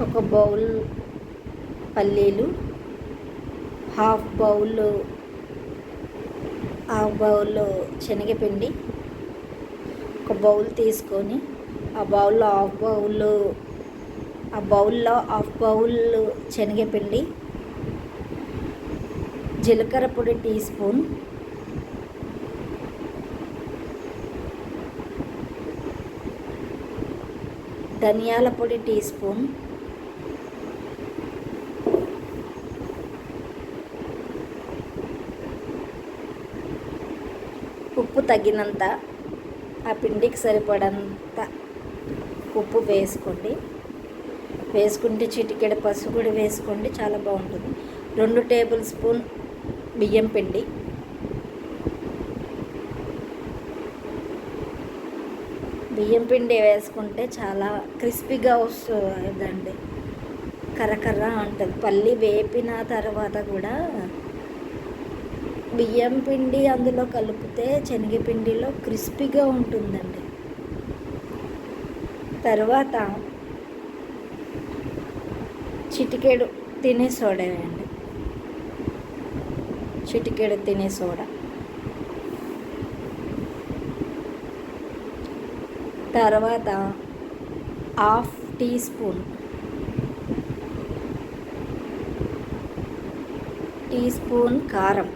ఒక బౌల్ పల్లీలు half bowl half bowl శనగపిండి ఒక బౌల్ తీసుకొని ఆ బౌల్లో హాఫ్ బౌల్ ఆ బౌల్లో హాఫ్ బౌల్ శనగపిండి జీలకర్ర పొడి టీ స్పూన్ ధనియాల పొడి టీ స్పూన్ ఉప్పు తగినంత ఆ పిండికి సరిపడంత ఉప్పు వేసుకోండి. వేసుకుంటే చిటికెడ పసుపు కూడా వేసుకోండి చాలా బాగుంటుంది. రెండు టేబుల్ స్పూన్ బియ్యం పిండి. బియ్యం పిండి వేసుకుంటే చాలా క్రిస్పీగా వస్తుందండి. కర్రకర్ర ఉంటుంది పల్లి వేపిన తర్వాత కూడా బియ్యం పిండి అందులో కలిపితే శనగపిండిలో క్రిస్పీగా ఉంటుందండి. తర్వాత చిటికెడు తినే సోడా అండి చిటికెడు తినే సోడా. తర్వాత half teaspoon. Teaspoon కారం.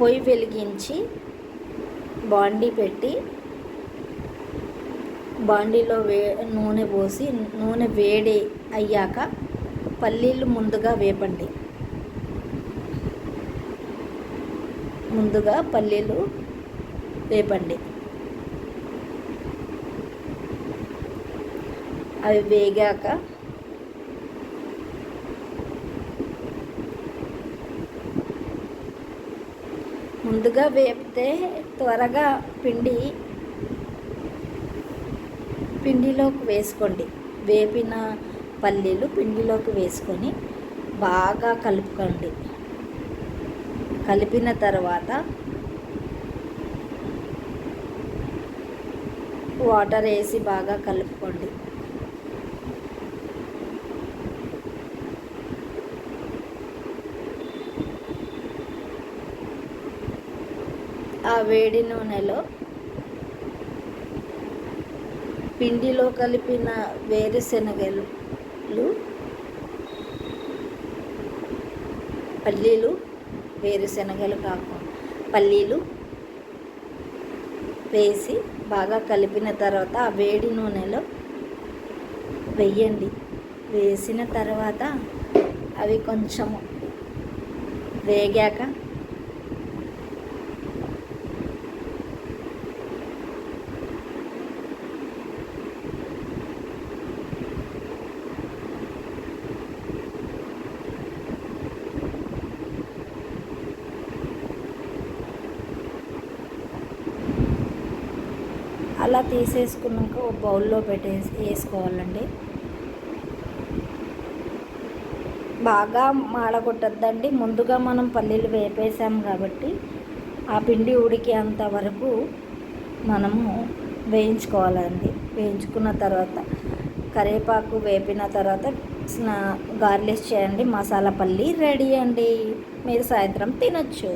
పొయ్యి వెలిగించి బాండీ పెట్టి బాండీలో వే నూనె పోసి నూనె వేడి అయ్యాక పల్లీలు ముందుగా వేపండి. ముందుగా పల్లీలు వేపండి. అవి వేగాక ముందుగా వేపితే త్వరగా పిండి పిండిలోకి వేసుకోండి. వేపిన పల్లీలు పిండిలోకి వేసుకొని బాగా కలుపుకోండి. కలిపిన తర్వాత వాటర్ వేసి బాగా కలుపుకోండి. ఆ వేడి నూనెలో పిండిలో కలిపిన వేరుశనగలు పల్లీలు వేరుశనగలు కాకుండా పల్లీలు వేసి బాగా కలిపిన తర్వాత ఆ వేడి నూనెలో వెయ్యండి వేసిన తర్వాత అవి కొంచెము వేగాక అలా తీసేసుకున్నాక ఒక బౌల్లో పెట్టేసి వేసుకోవాలండి. బాగా మాడగొట్టద్దండి. ముందుగా మనం పల్లీలు వేపేసాం కాబట్టి ఆ పిండి ఉడికేంత వరకు మనము వేయించుకోవాలండి. వేయించుకున్న తర్వాత కరివేపాకు వేపిన తర్వాత గార్లిష్ చేయండి. మసాలా పల్లి రెడీ అండి. మీరు సాయంత్రం తినొచ్చు.